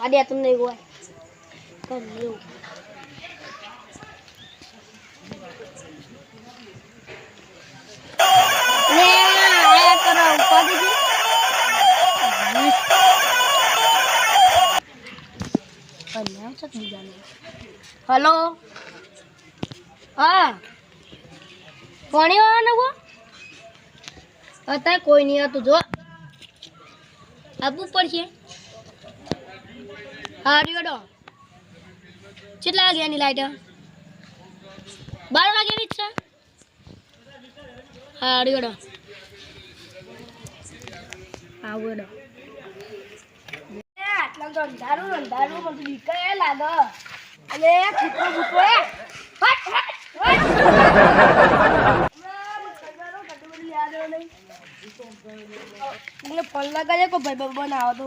આડે તમને નહીં હોય. કર લેવું લે આયા કરો ઉપાડી દી. કન્યા છે બીજાને હલો? હા. કોણી વાળાને અત્યારે કોઈ નહીં હતું જો. આપવું પડશે. હા, રેડો કેટલા વાગ્યાની લાઈટ? બાર વાગ્યાની જ છે? હા, રેડો રેડો આટલા તો અંધારું અંધારું મને બીક લાગે. એ હટ હટ મને ફોન લગાડે કો ભાઈ બબન આવો તો.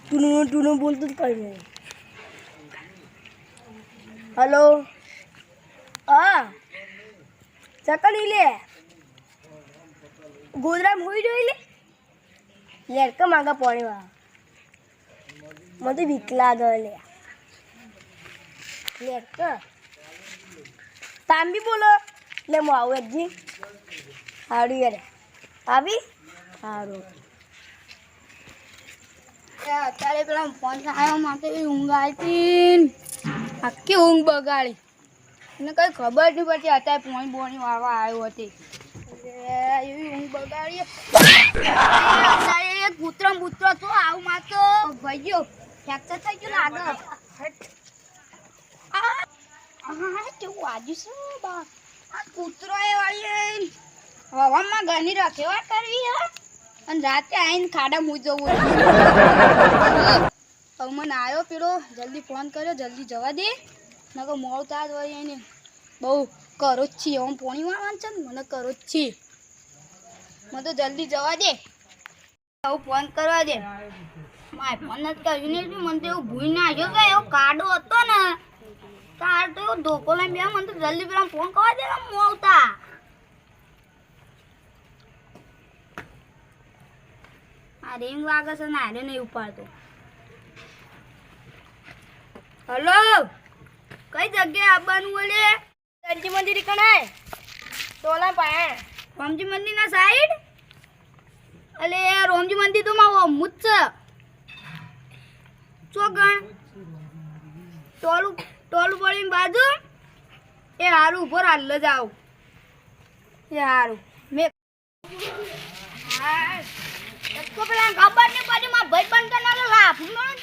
ટુનું ટુનું બોલતું જ કઈ નહીં. હલો? હા. ચકલી લે. ગોદરામ હોઈ જોઈ લે? લેરકા માંગા પાણી વાળા? મને તો બીક લાગે લે. બોલો. લે હું આવું એકજી સારું યાર. આવી? સારું અત્યારે પેલા ફોન આવ્યો માટે ઊંઘ આવતી આખી ઊંઘ બગાડી. મને કઈ ખબર નહીં પડતી અત્યારે ફોન બોની વાવા આવ્યો હતી એવી ઊંઘ બગાડી. અત્યારે એક કૂતરો બૂતરો તો આવું માતો ભાઈઓ ફ્રેક્ચર થઈ ગયું લાગે આ કેવું આજુ શું બા આ કૂતરો એ વાળી હવામાં ઘરની રખેવા કરવી હે? અને રાતે આવીને ખાડા મું જવું હવે મને આવ્યો પેલો જલ્દી ફોન કર્યો જલ્દી જવા દે. નકર મોડું તાજ હોય એને. બહુ કરો જ છીએ હું પોણી વાળવાનું છે ને મને કરો જ છીએ. મને તો જલ્દી જવા દે. હવે ફોન કરવા દે. મારે ફોન નથી કર્યું ને મને તો એવું ભૂઈ નાખ્યો કે એવો કાડો હતો ને. તાર તો ધોકો લઈને બે મને તો જલ્દી પેલા ફોન કરવા દે હું આવતા. આ રિંગ વાગે છે ને આરે નહીં ઉપાડતો. હલો? કઈ જગ્યાએ આવવાનું બોલે રણજી મંદિર કણાય ટોલા પાયા રોમજી મંદિર ના સાઈડ અલે, રોમજી મંદિર તો માં મુચ્છ ચોગણ. ટોલું ટોલું પડીને બાજુ? એ હારું ઉપર હાલ જ આવું એ હારું. મેં ખબર નહીં પડી માં ભાઈ બંધ કરનારો લાભ મારા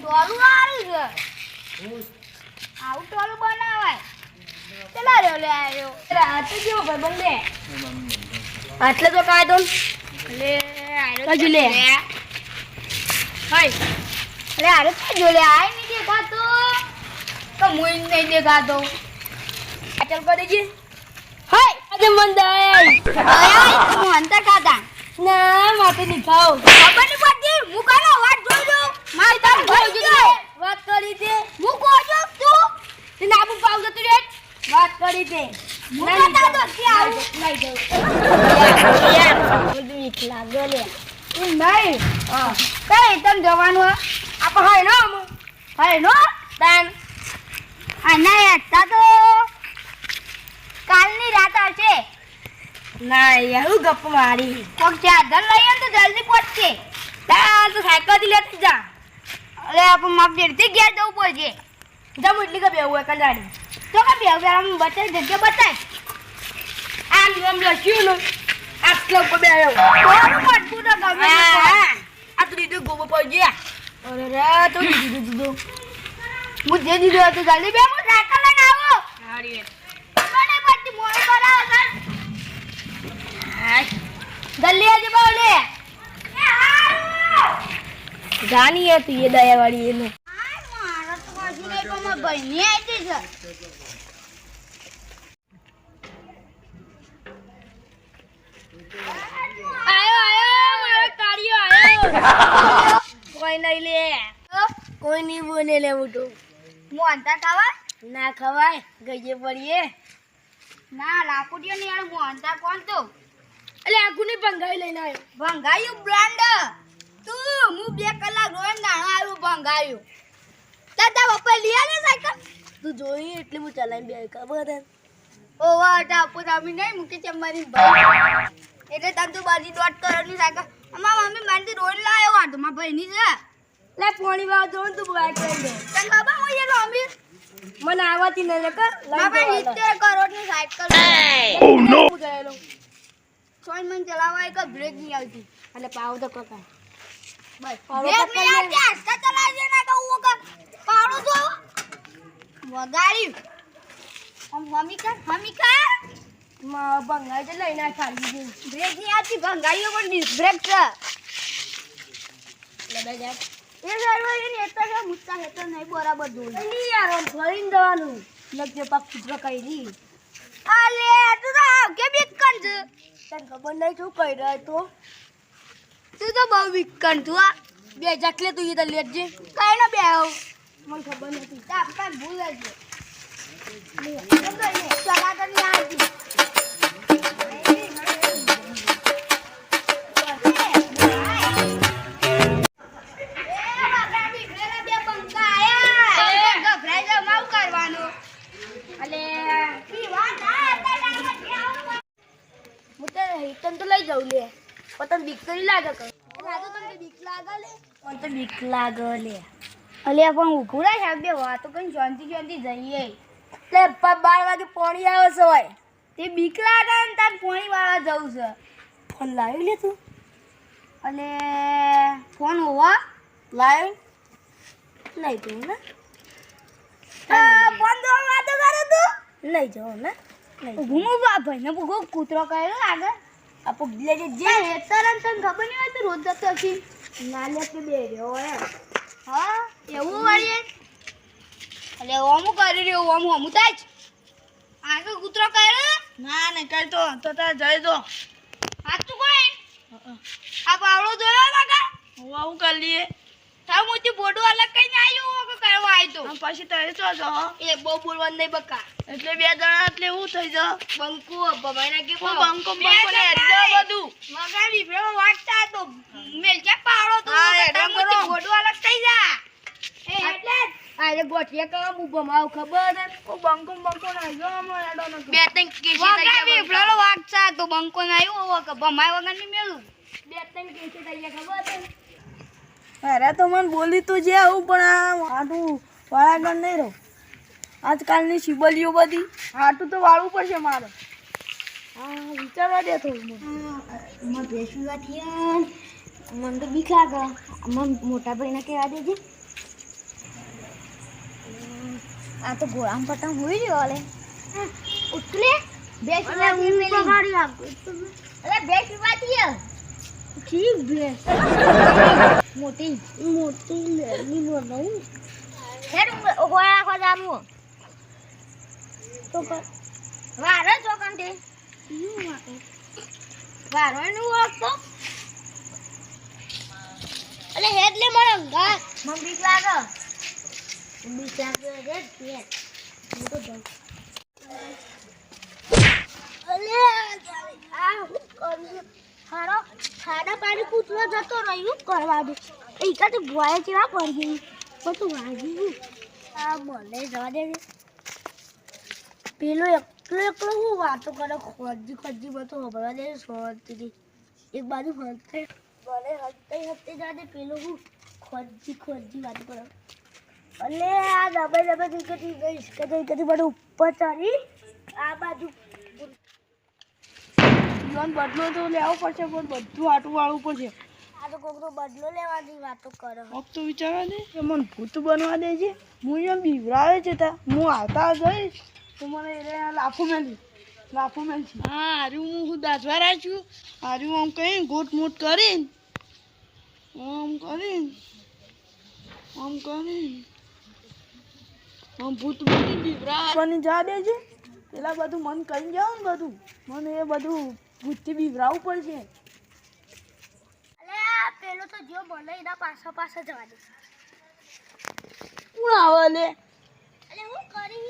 ટોલું હારું છે. આવું ટોલું બનાવાય. ચલા રહ્યો લે આવ્યો રાતે જેવો ભાઈ બંને આટલે તો કાઢો લે કજુ લે. હાય. અરે અરે કજુ લે. આય નહીં દેખાતો. તો મુઈ નહીં દેખાતો. અચલ કરી દેજે હાય અજે મંદાય આય. હું અંતર કાતા ના માતે ની ખાઓ ખબર નહીં પડતી. હું કાનો વાત જોઈ દઉં મારી તાર વાત કરી દે હું કોજો તું? તે નાબુ પાઉ જતું રે વાત કરી દે. હું બતા દો કે આવ લઈ જાઉં યાર બધું નહીં હા કઈ તમ જવાનું આપ હાય નો હાય નો. તાન. આ ના યાર તો કાલની રાત આવશે. ના એવું ગપ મારી. કોક ચાદર લઈએ ને તો જલ્દી પહોંચશે તા તો લેતી જા. અરે આપણે માપ ગયા જવું પડશે. જમ એટલી કે બેવું એક ગાડી તો કે બેવું બેરા આમ બતાવી જગ્યા બતાય આમ આમ લખ્યું ને આટલો ઉપર બે આવ્યો પડતું તો ગમે આ તો દીધું ગોબો પડી ગયા. અરે રે તો દીધું દીધું હું જે દીધું હતું ગાલી બે હું સાયકલ લઈને આવો. મને પડતી મોડું કરાવો ગલ્લી આજે બોલે જાની હતી એ દયા વાળી એને આયો ભાઈ મારો આવી આયો કોઈ નહીં લે કોઈ નહીં બોલે લે મોટું મોહનતા ખાવા ના ખવાય ગઈએ પડીએ ના લાકુડીઓ ની યાર મોહનતા કોણ તો એટલે આખું ભંગાઈ લઈને આવ્યો ભંગાયું બ્રાન્ડ તું હું બે કલાક રોય નાણો આવ્યું ભંગાયું દાદા પપ્પા લઈ આલે સાયકલ તું જોઈ એટલે હું ચલાવી બે ખબર ઓવા ટાપુ રામી નહીં મૂકી છે મારી ભાઈ. એટલે તમ તો બાજી કરો ની સાયકલ. અમારા મમ્મી મારી રોડ લાવ્યો વાતો મારા ભાઈની છે. લે પોણી વાવ જો તું બાઈક લઈ દે. તન બાબા હું એ મમ્મી? મને આવતી ન લે કર ભાઈ 70 કરોડની સાયકલ ઓ નો ગયેલો. સોન મન ચલાવવા એક બ્રેક નહીં આવતી. એટલે પાવ તો કકા. બસ. બ્રેક નહીં આવતી આસ્તા ચલાવજે ના તો હું કર? પાડો તો વગાડી હમ મમ્મી કર મમ્મી કર. ભંગાઈ તો લઈને આ ખાલી ગઈ બ્રેક ભંગાઈઓ પણ ડિસ્ક બ્રેક છે લડા જા એ એટલા કે મુસ્તા હેતો નહીં બરાબર જોઈ નહીં યાર આમ ફરીને જવાનું. લગજે પાક ચિત્ર કરી અલે તું તો કે બીકન છે? તને ખબર નહીં શું કઈ રહ્યો તો? તું તો બહુ બીકન તું આ બે જકલે તું એ તો લેટજે કઈ ના બે આવ? મને ખબર નથી. તાપ કાંઈ ભૂલ જ તો લે પણ બીક તો લાગે કર તમને બીક લાગે લે મને તો બીક લાગે લે અલે પણ ઊભું રહે સાહેબ બે વાતો કઈ શાંતિ શાંતિ જઈએ એટલે બાર વાગે પોણી આવે છે હોય તે બીક લાગે ને તાર પોણી વાળવા જવું છે ફોન લાવી લે તું અને ફોન હોવા લાવી નહીં તું ને ફોન તો વાતો કરે તું નહીં જાઉં ને બા ભાઈ ને ભૂગો કૂતરો કર્યો લાગે આ પુગલે જે જે તરત તને ખબર નહીં હોય તો રોજ જતો હશી. નાલે કે બે રહ્યો એમ. હા એવું વળીએ? અલે ઓમું કરી રહ્યો ઓમું ઓમું થાય જ. કૂતરો કર્યો? ના ને કઈ તો તો તાર જઈ દો. સાચું કોઈ આ પાવડો જોયો લાગે હું આવું કરી લઈએ. મોટી બોડું અલગ કઈ ના આવ્યું કે કરવા આવ્યો તો? પછી તરે તો જો એ બહુ બોલવાનું નહીં બકા. એટલે બે જણા એટલે એવું થઈ જો બંકુ ભમાઈ કે હું બંકુ બંકુ ને હેરી બધું. મગાવી ભેળો વાટતા તો મેલ કે પાડો તો? હા, કરો. બોડું અલગ થઈ જા એ એટલે આજે ગોઠિયા કામ હું ભમાવ ખબર હે હું બંકો બંકો ના જો એડો નતો બે ત્રણ કેસી ગયા પેલો વાટતા તો બંકો ના આવ્યો કે ભમાય વગરની મેલું. બે ત્રણ કેસી થઈ ખબર હે અરે તો મને બોલી તો જે આવું પણ આ આટું વાળાગણ નહીં રહો. આજકાલની શિબલીઓ બધી. આટું તો વાળવું પડશે મારે. હા વિચારવા દે થોડું મને. મને ભેંસું મને તો બીક લાગે. મને મોટા ભાઈને કહેવા દેજે. આ તો ગોળામ પટામ હોઈ રહ્યો અલે ઉતલે બેસ વાટી મેલી ગાડી અરે બેસ વાટી ઠીક બેસ મોટી મોટી લેલી બનાવું હેડ ગોળા ખો જાનું તો વારે ચોકન તે વારો એનું ઓળખતો અલે હેડ લે મને ગા મને બીક લાગે બીક લાગે રે કે હું તો જાઉં અલે આ હું કરું હારો ખાડા પાણી કૂતવા જતો રહ્યું કરવા દે એ કાતે ભોય જેવા પડી ગઈ બધું વાગ્યું આ મને જવા દે પેલો એકલો એકલો હું વાતો કરે ખોજી ખોજી બધું હમણાં દે શાંતિથી એક બાજુ હંતે મને હંતે હંતે જાતે પેલો હું ખોજી ખોજી વાતો કરે અને આ દબાઈ દબાઈ દીકરી ગઈ કે જઈ કદી બધું ઉપર ચડી આ બાજુ બધાને બદલો તો લેવો પડશે પણ બધું આટું વાળવું પડશે આ તો કોકનો બદલો લેવાની વાતો કરો. કોક તો વિચારો ને કે મને ભૂત બનવા દે છે. હું એમ બીવરાવે છે તા. હું આવતા જઈશ તો મને એને લાફો મેલી. લાફો મેલશે. હા હારું હું હું દાસવા રાખું હારું આમ કહીને ગોટ મોટ કરીને આમ કરીને આમ કરીને આમ ભૂત બની બીવરા બની જા દેજે. પેલા બધું મન કરી જાવ ને બધું. મને એ બધું ભૂતથી બીવરાવું પડશે. અલે પેલો તો જો બોલે એના પાછા પાછા જવા દે. કોણ આવે લે? અલે હું કરી